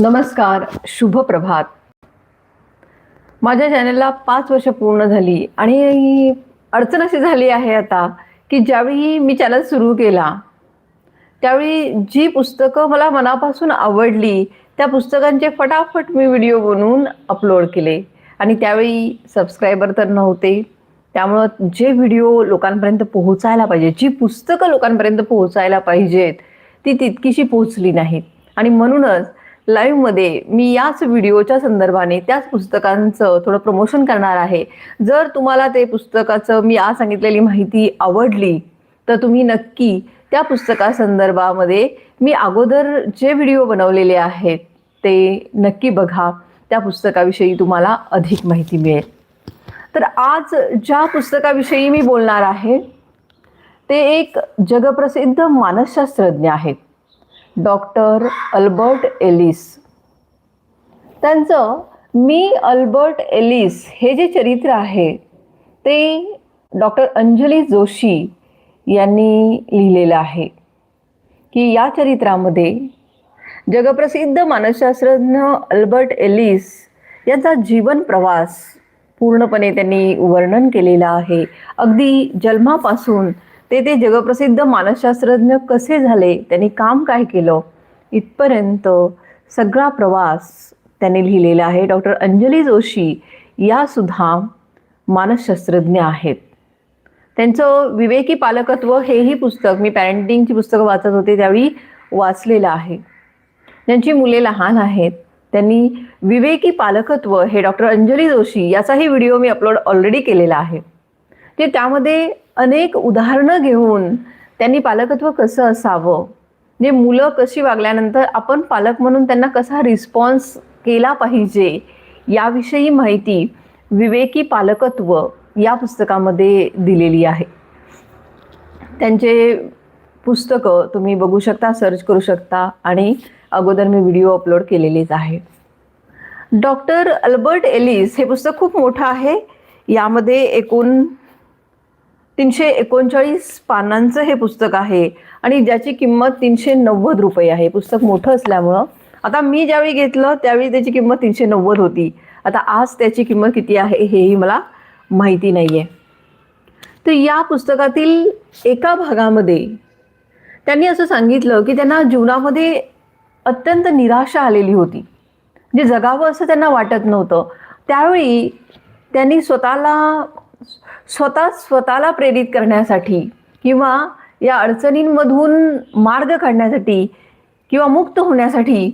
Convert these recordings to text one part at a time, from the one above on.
नमस्कार शुभ प्रभात. माझ्या चॅनलला पाच वर्ष पूर्ण झाली आणि अडचण अशी झाली आहे आता की ज्यावेळी मी चॅनल सुरू केला त्यावेळी जी पुस्तकं मला मनापासून आवडली त्या पुस्तकांचे फटाफट मी व्हिडिओ बनवून अपलोड केले. आणि त्यावेळी सबस्क्रायबर तर नव्हते. त्यामुळं जे व्हिडिओ लोकांपर्यंत पोहोचायला पाहिजे जी पुस्तकं लोकांपर्यंत पोहोचायला पाहिजेत ती तितकीशी पोहोचली नाहीत. आणि म्हणूनच लाईव्हमध्ये मी याच व्हिडिओच्या संदर्भाने त्याच पुस्तकांचं थोडं प्रमोशन करणार आहे. जर तुम्हाला ते पुस्तकाचं मी आज सांगितलेली माहिती आवडली तर तुम्ही नक्की त्या पुस्तकासंदर्भामध्ये मी अगोदर जे व्हिडिओ बनवलेले आहेत ते नक्की बघा. त्या पुस्तकाविषयी तुम्हाला अधिक माहिती मिळेल. तर आज ज्या पुस्तकाविषयी मी बोलणार आहे ते एक जगप्रसिद्ध मानसशास्त्रज्ञ आहेत. Doctor Albert Ellis. त्यांचं मी अल्बर्ट एलिस हे जे चरित्र आहे ते डॉक्टर अंजली जोशी यांनी लिहिलेलं आहे. की या चरित्रामध्ये जगप्रसिद्ध मानसशास्त्रज्ञ अल्बर्ट एलिस यांचा जीवन प्रवास पूर्णपणे त्यांनी वर्णन केलेला आहे. अगदी जन्मापासून ते ते जगप्रसिद्ध मानसशास्त्रज्ञ कसे झाले? त्यांनी काम काय केलं? इथपर्यंत सगळा प्रवास त्यांनी लिहिलेला आहे. डॉक्टर अंजली जोशी या सुद्धा मानसशास्त्रज्ञ आहेत. त्यांचं विवेकी पालकत्व हेही पुस्तक मी पॅरेंटिंगची पुस्तकं वाचत होते त्यावेळी वाचलेलं आहे. ज्यांची मुले लहान आहेत त्यांनी विवेकी पालकत्व हे डॉक्टर अंजली जोशी याचाही व्हिडिओ मी अपलोड ऑलरेडी केलेला आहे. ते त्यामध्ये अनेक उदाहरणं घेऊन त्यांनी पालकत्व कसं असावं? जे मुलं कशी वागल्यानंतर आपण पालक म्हणून त्यांना कसा रिस्पॉन्स केला पाहिजे? याविषयी माहिती विवेकी पालकत्व या पुस्तकामध्ये दिलेली आहे. त्यांचे पुस्तकं तुम्ही बघू शकता सर्च करू शकता आणि अगोदर मी व्हिडिओ अपलोड केलेलेच आहे. डॉक्टर अल्बर्ट एलिस हे पुस्तक खूप मोठं आहे. यामध्ये एकूण तीनशे एकोणचाळीस पानांचं हे पुस्तक आहे. आणि ज्याची किंमत तीनशे नव्वद रुपये आहे. पुस्तक मोठं असल्यामुळं. आता मी ज्यावेळी घेतलं त्यावेळी त्याची किंमत तीनशे नव्वद होती. आता आज त्याची किंमत किती आहे हेही मला माहिती नाही आहे तर या पुस्तकातील एका भागामध्ये त्यांनी असं सांगितलं की त्यांना जीवनामध्ये अत्यंत निराशा आलेली होती. जे जगावं असं त्यांना वाटत नव्हतं. त्यावेळी त्यांनी स्वतःला स्वतः स्वतःला प्रेरित करण्यासाठी किंवा या अडचणींमधून मार्ग काढण्यासाठी किंवा मुक्त होण्यासाठी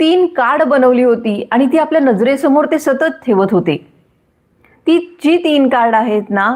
तीन कार्ड बनवली होती आणि ती आपल्या नजरेसमोर ते सतत ठेवत होते. ती जी तीन कार्ड आहेत ना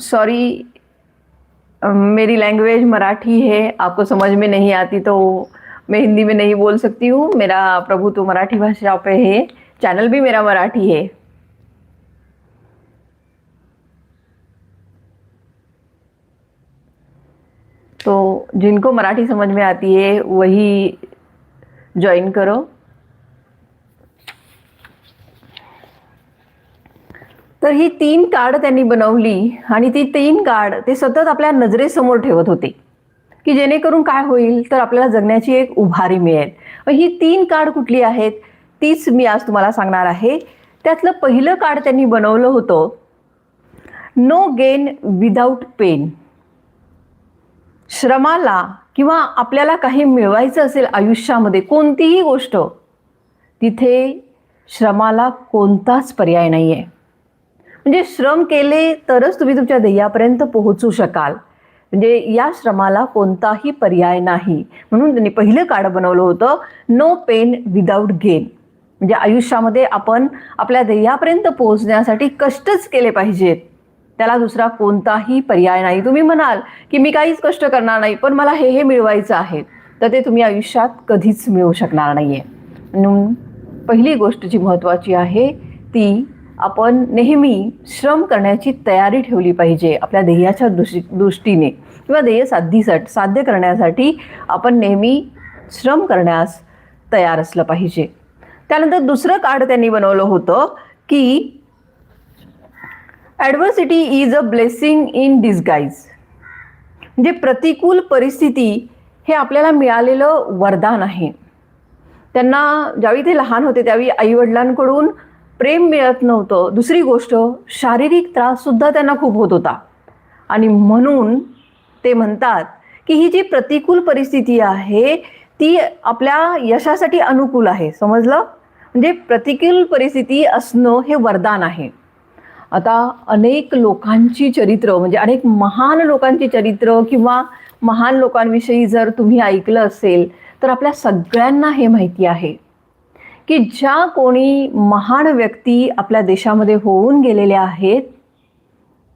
सॉरी मेरी लैंग्वेज मराठी है आपको समझ में नहीं आती तो मैं हिंदी में नहीं बोल सकती हूँ। मेरा प्रभु तो मराठी भाषा पे है। चैनल भी मेरा मराठी है। तो जिनको मराठी समझ में आती है, वही ज्वाइन करो। तर ही तीन कार्ड त्यांनी बनवली आणि ती तीन कार्ड ते सतत आपल्या नजरेसमोर ठेवत होते. की जेणेकरून काय होईल तर आपल्याला जगण्याची एक उभारी मिळेल. मग ही तीन कार्ड कुठली आहेत? तीच मी आज तुम्हाला सांगणार आहे. त्यातलं पहिलं कार्ड त्यांनी बनवलं होतं नो गेन विदाऊट पेन श्रमाला किंवा आपल्याला काही मिळवायचं असेल आयुष्यामध्ये कोणतीही गोष्ट तिथे श्रमाला कोणताच पर्याय नाही आहे म्हणजे श्रम केले तरच तुम्ही तुमच्या ध्येयापर्यंत पोहोचू शकाल. म्हणजे या श्रमाला कोणताही पर्याय नाही. म्हणून त्यांनी पहिलं कार्ड बनवलं होतं नो पेन विदाऊट गेन म्हणजे आयुष्यामध्ये आपण आपल्या ध्येयापर्यंत पोहोचण्यासाठी कष्टच केले पाहिजेत. त्याला दुसरा कोणताही पर्याय नाही. तुम्ही म्हणाल की मी काहीच कष्ट करणार नाही पण मला हे हे मिळवायचं आहे. तर ते तुम्ही आयुष्यात कधीच मिळवू शकणार नाही आहे म्हणून पहिली गोष्ट जी महत्त्वाची आहे ती आपण नेहमी श्रम करण्याची तयारी ठेवली पाहिजे आपल्या ध्येयाच्या दृष्टी दृष्टीने किंवा ध्येय साधीसाठी साध्य करण्यासाठी आपण नेहमी श्रम करण्यास तयार असलं पाहिजे. त्यानंतर दुसरं कार्ड त्यांनी बनवलं होतं की adversity is a blessing in disguise म्हणजे प्रतिकूल परिस्थिती हे आपल्याला मिळालेलं वरदान आहे. त्यांना ज्यावेळी ते लहान होते त्यावेळी आईवडिलांकडून प्रेम मिळत नव्हतं. दुसरी गोष्ट शारीरिक त्राससुद्धा त्यांना खूप होत होता. आणि म्हणून ते म्हणतात की ही जी प्रतिकूल परिस्थिती आहे ती आपल्या यशासाठी अनुकूल आहे. समजलं? म्हणजे प्रतिकूल परिस्थिती असणं हे वरदान आहे. आता अनेक लोकांची चरित्र म्हणजे अनेक महान लोकांची चरित्र किंवा महान लोकांविषयी जर तुम्ही ऐकलं असेल तर आपल्या सगळ्यांना हे माहिती आहे. की ज्या कोणी महान व्यक्ती आपल्या देशामध्ये होऊन गेलेल्या आहेत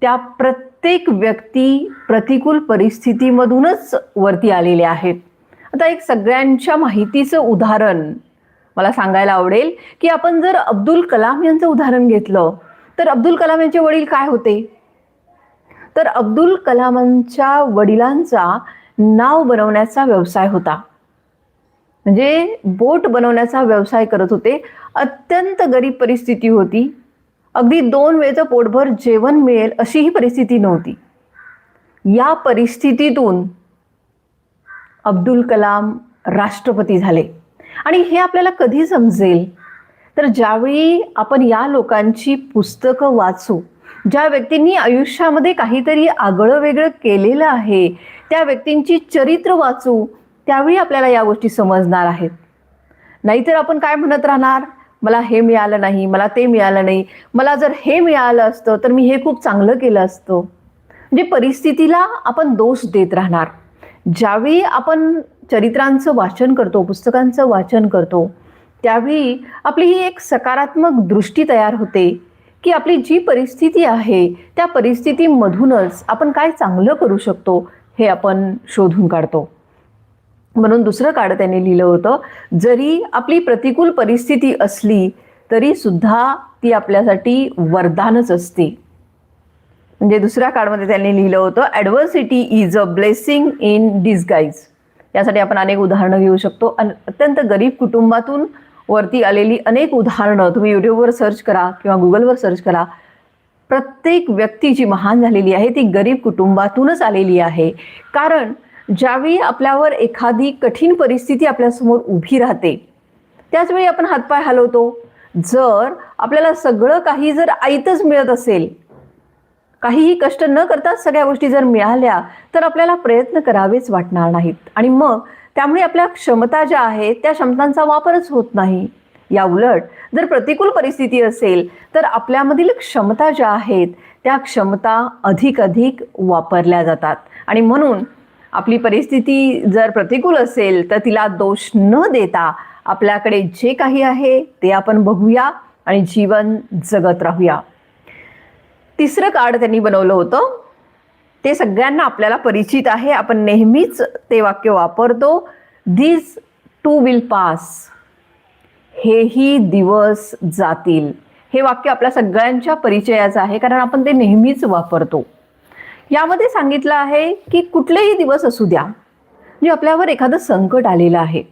त्या प्रत्येक व्यक्ती प्रतिकूल परिस्थितीमधूनच वरती आलेल्या आहेत. आता एक सगळ्यांच्या माहितीचं उदाहरण मला सांगायला आवडेल की आपण जर अब्दुल कलाम यांचं उदाहरण घेतलं तर अब्दुल कलाम यांचे वडील काय होते? तर अब्दुल कलामांच्या वडिलांचा नाव बनवण्याचा व्यवसाय होता. म्हणजे बोट बनवण्याचा व्यवसाय करत होते. अत्यंत गरीब परिस्थिती होती. अगदी दोन वेळचं पोटभर जेवण मिळेल अशी ही परिस्थिती नव्हती. या परिस्थितीतून अब्दुल कलाम राष्ट्रपती झाले. आणि हे आपल्याला कधी समजेल? तर ज्यावेळी आपण या लोकांची पुस्तकं वाचू ज्या व्यक्तींनी आयुष्यामध्ये काहीतरी आगळं वेगळं केलेलं आहे त्या व्यक्तींची चरित्र वाचू त्यावेळी आपल्याला या गोष्टी समजणार आहेत. नाहीतर आपण काय म्हणत राहणार? मला हे मिळालं नाही मला ते मिळालं नाही. मला जर हे मिळालं असतं तर मी हे खूप चांगलं केलं असतं. म्हणजे परिस्थितीला आपण दोष देत राहणार. ज्यावेळी आपण चरित्रांचं वाचन करतो पुस्तकांचं वाचन करतो त्यावेळी आपली ही एक सकारात्मक दृष्टी तयार होते की आपली जी परिस्थिती आहे त्या परिस्थितीमधूनच आपण काय चांगलं करू शकतो हे आपण शोधून काढतो. म्हणून दुसरं काढ त्यांनी लिहिलं होतं. जरी आपली प्रतिकूल परिस्थिती असली तरी सुद्धा ती आपल्यासाठी वरदानच असते. म्हणजे दुसऱ्या काळमध्ये त्यांनी लिहिलं होतं adversity is a blessing in disguise यासाठी आपण अनेक उदाहरणं घेऊ शकतो. अन अत्यंत गरीब कुटुंबातून वरती आलेली अनेक उदाहरणं तुम्ही यूट्यूबवर सर्च करा किंवा गुगलवर सर्च करा. प्रत्येक व्यक्ती जी महान झालेली आहे ती गरीब कुटुंबातूनच आलेली आहे. कारण ज्यावेळी आपल्यावर एखादी कठीण परिस्थिती आपल्यासमोर उभी राहते त्याचवेळी आपण हातपाय हलवतो. जर आपल्याला सगळं काही जर आईतच मिळत असेल काहीही कष्ट न करता सगळ्या गोष्टी जर मिळाल्या तर आपल्याला प्रयत्न करावेच वाटणार नाहीत. आणि मग त्यामुळे आपल्या क्षमता ज्या आहेत त्या क्षमतांचा वापरच होत नाही. या उलट जर प्रतिकूल परिस्थिती असेल तर आपल्यामधील क्षमता ज्या आहेत त्या क्षमता अधिक अधिक वापरल्या जातात. आणि म्हणून आपली परिस्थिती जर प्रतिकूल असेल तर तिला दोष न देता आपल्याकडे जे काही आहे ते आपण बघूया आणि जीवन जगत राहूया. तिसरं कार्ड त्यांनी बनवलं होतं. ते सगळ्यांना आपल्याला परिचित आहे. आपण नेहमीच ते वाक्य वापरतो. दिस टू विल पास हेही दिवस जातील. हे वाक्य आपल्या सगळ्यांच्या परिचयाचं आहे कारण आपण ते नेहमीच वापरतो. यामध्ये सांगितलं आहे की कुठलेही दिवस असू द्या म्हणजे आपल्यावर एखादं संकट आलेलं आहे.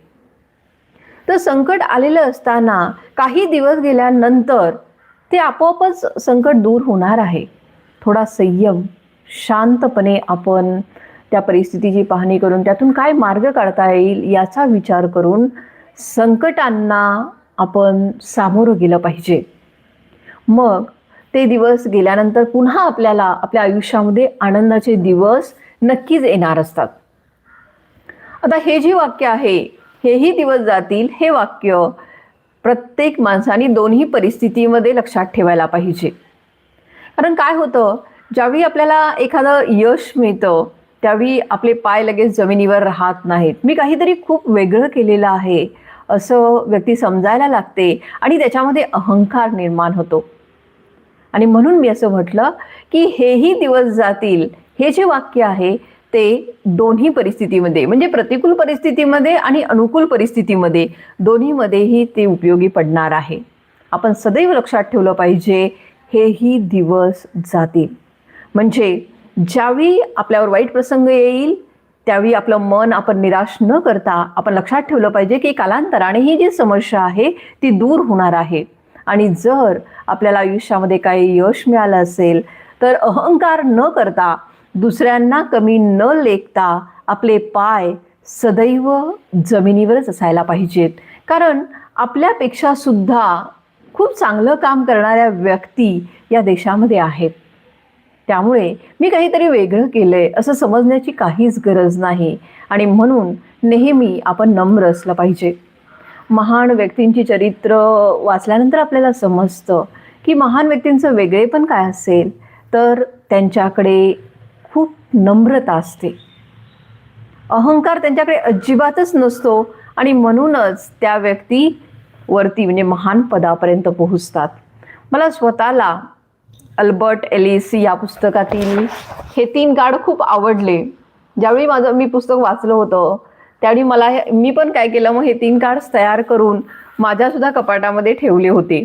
तर संकट आलेलं असताना काही दिवस गेल्यानंतर ते आपोआपच संकट दूर होणार आहे. थोडा संयम शांतपणे आपण त्या परिस्थितीची पाहणी करून त्यातून काय मार्ग काढता येईल याचा विचार करून संकटांना आपण सामोरं गेलं पाहिजे. मग ते दिवस गेल्यानंतर पुन्हा आपल्याला आपल्या आयुष्यामध्ये आनंदाचे दिवस नक्कीच येणार असतात. आता हे जे वाक्य आहे हेही दिवस जातील हे वाक्य प्रत्येक माणसाने दोन्ही परिस्थितीमध्ये लक्षात ठेवायला पाहिजे. कारण काय होतं ज्यावेळी आपल्याला एखादं यश मिळतं त्यावेळी आपले पाय लगेच जमिनीवर राहत नाहीत. मी काहीतरी खूप वेगळं केलेलं आहे असं व्यक्ती समजायला लागते आणि त्याच्यामध्ये अहंकार निर्माण होतो. आणि म्हणून मी असं म्हटलं की हेही दिवस जातील हे जे वाक्य आहे ते दोन्ही परिस्थितीमध्ये म्हणजे प्रतिकूल परिस्थितीमध्ये आणि अनुकूल परिस्थितीमध्ये दोन्हीमध्येही ते उपयोगी पडणार आहे. आपण सदैव लक्षात ठेवलं पाहिजे हेही दिवस जातील. म्हणजे ज्यावेळी आपल्यावर वाईट प्रसंग येईल त्यावेळी आपलं मन आपण निराश न करता आपण लक्षात ठेवलं पाहिजे की कालांतराने ही जी समस्या आहे ती दूर होणार आहे. आणि जर आपल्याला आयुष्यामध्ये काही यश मिळालं असेल तर अहंकार न करता दुसऱ्यांना कमी न लेखता आपले पाय सदैव जमिनीवरच असायला पाहिजेत. कारण आपल्यापेक्षा सुद्धा खूप चांगलं काम करणाऱ्या व्यक्ती या देशामध्ये आहेत. त्यामुळे मी काहीतरी वेगळं केलं आहे असं समजण्याची काहीच गरज नाही. आणि म्हणून नेहमी आपण नम्र असलं पाहिजे. महान व्यक्तींची चरित्र वाचल्यानंतर आपल्याला समजतं की महान व्यक्तींचं वेगळेपण काय असेल तर त्यांच्याकडे खूप नम्रता असते. अहंकार त्यांच्याकडे अजिबातच नसतो आणि म्हणूनच त्या व्यक्ती वरती म्हणजे महान पदापर्यंत पोहोचतात. मला स्वतःला अल्बर्ट एलिस या पुस्तकातील हे तीन कार्ड खूप आवडले. ज्यावेळी माझं मी पुस्तक वाचलं होतं त्यावेळी मला हे मी पण काय केलं मग हे तीन कार्ड्स तयार करून माझ्यासुद्धा कपाटामध्ये ठेवले होते.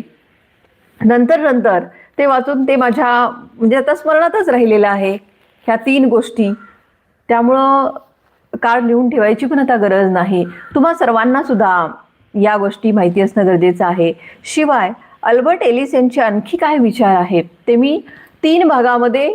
नंतर नंतर ते वाचून ते माझ्या म्हणजे आता स्मरणातच राहिलेलं आहे ह्या तीन गोष्टी. त्यामुळं कार्ड लिहून ठेवायची पण आता गरज नाही. तुम्हा सर्वांना सुद्धा या गोष्टी माहिती असणं गरजेचं आहे. शिवाय अल्बर्ट एलिस यांचे आणखी काय विचार आहेत ते मी तीन भागामध्ये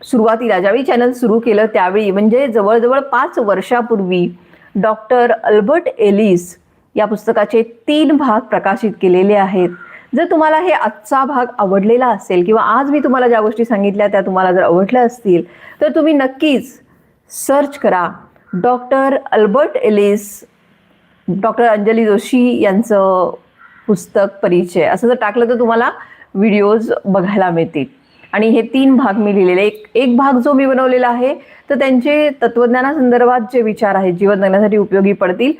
सुरुवातीला ज्यावेळी चॅनल सुरू केलं त्यावेळी म्हणजे जवळजवळ पाच वर्षापूर्वी डॉक्टर अल्बर्ट एलिस या पुस्तकाचे तीन भाग प्रकाशित केलेले आहेत. जर तुम्हाला हे आजचा भाग आवडलेला असेल किंवा आज मी तुम्हाला ज्या गोष्टी सांगितल्या त्या तुम्हाला जर आवडल्या असतील तर तुम्ही नक्कीच सर्च करा doctor Albert Ellis doctor Anjali Joshi यांचं पुस्तक परिचय. असं जर टाकलं तर तुम्हाला व्हिडिओज बघायला मिळतील. आणि हे तीन भाग मी लिहिलेले एक एक भाग जो मी बनवलेला आहे तर त्यांचे तत्वज्ञानासंदर्भात जे विचार आहेत जीवन जगण्यासाठी उपयोगी पडतील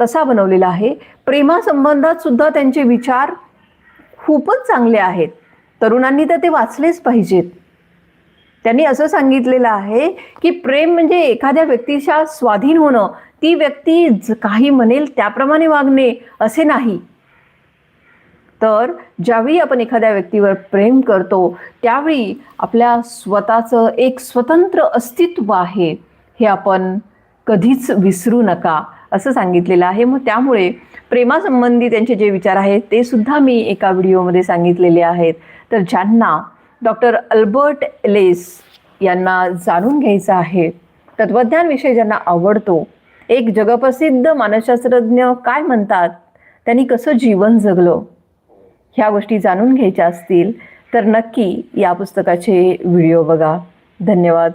तसा बनवलेला आहे. प्रेमासंबंधात सुद्धा त्यांचे विचार खूपच चांगले आहेत. तरुणांनी तर ते वाचलेच पाहिजेत. त्यांनी असं सांगितलेलं आहे की प्रेम म्हणजे एखाद्या व्यक्तीच्या स्वाधीन होणं. ती व्यक्ती ज- काही म्हणेल त्याप्रमाणे वागणे असे नाही. तर ज्यावेळी आपण एखाद्या व्यक्तीवर प्रेम करतो त्यावेळी आपल्या स्वतःचं एक स्वतंत्र अस्तित्व आहे हे आपण कधीच विसरू नका असं सांगितलेलं आहे. मग त्यामुळे प्रेमासंबंधी त्यांचे जे विचार आहेत ते सुद्धा मी एका व्हिडिओमध्ये सांगितलेले आहेत. तर ज्यांना डॉक्टर अल्बर्ट एलेस यांना जाणून घ्यायचं आहे तत्वज्ञानविषयी ज्यांना आवडतो एक जगप्रसिद्ध मानसशास्त्रज्ञ काय म्हणतात? त्यांनी कसं जीवन जगलं? ह्या गोष्टी जाणून घ्यायच्या असतील तर नक्की या पुस्तकाचे व्हिडिओ बघा. धन्यवाद.